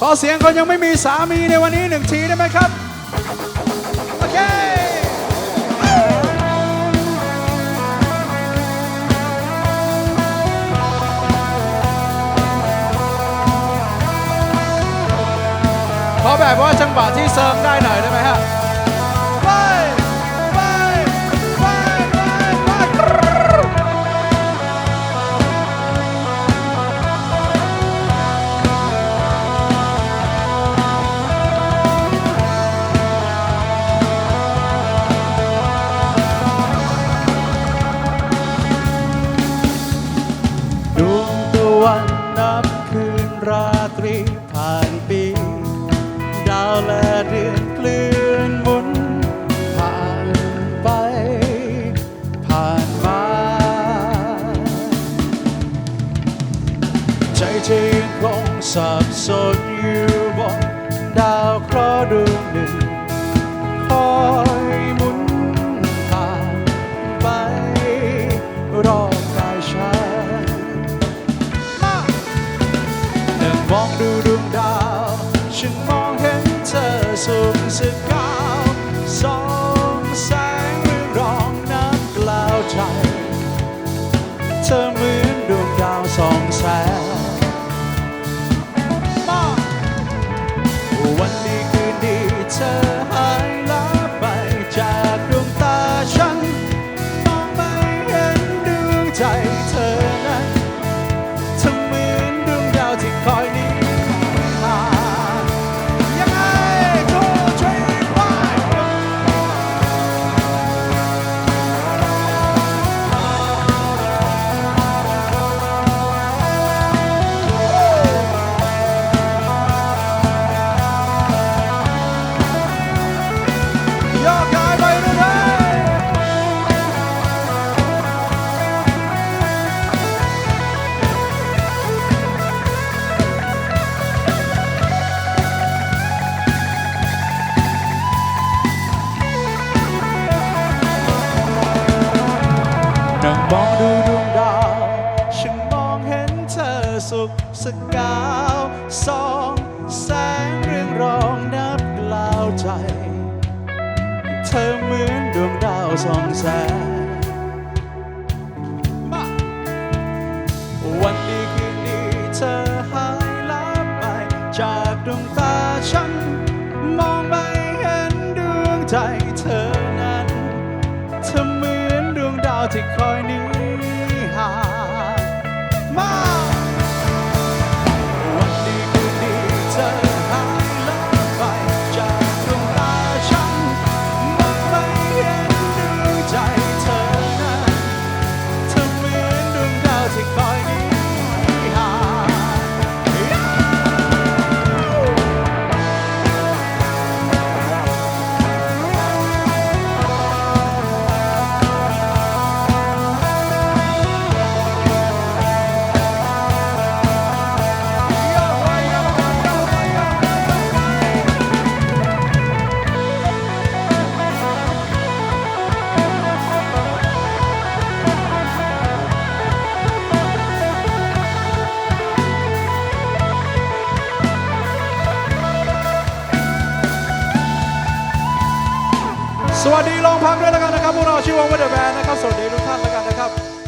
ขอเสียงคนยังไม่มีสามีในวันนี้หนึ่งทีได้ไหมครับ โอเคขอแบบว่าจังหวะที่เซิร์ฟได้หน่อยได้ไหมฮะ ราตรีผ่านปี ดาวและเดือนเคลื่อนหมุน ผ่านไป ผ่านมา ใจที่ยังคงสับสนอยู่บนดาวเคราะห์ดวงหนึ่งคอังมองดูดวงดาว ฉันมองเห็นเธอสูงสกาวสองแสงเรืองรองน้ำกล่าวใจ เธอเหมือนดวงดาวสองแสงมาวันดีคืนดีเธอ มองดูดวงดาว ฉันมองเห็นเธอสุขสกาวสองแสงเรื่องรองนับกล่าวใจ เธอเหมือนดวงดาวสองแสง สวัสดีโรงพักด้วยแล้วกันนะครับพวกเราชื่อวงวัดเดอะแบนนะครับสวัสดีทุกท่านแล้วกันนะครับ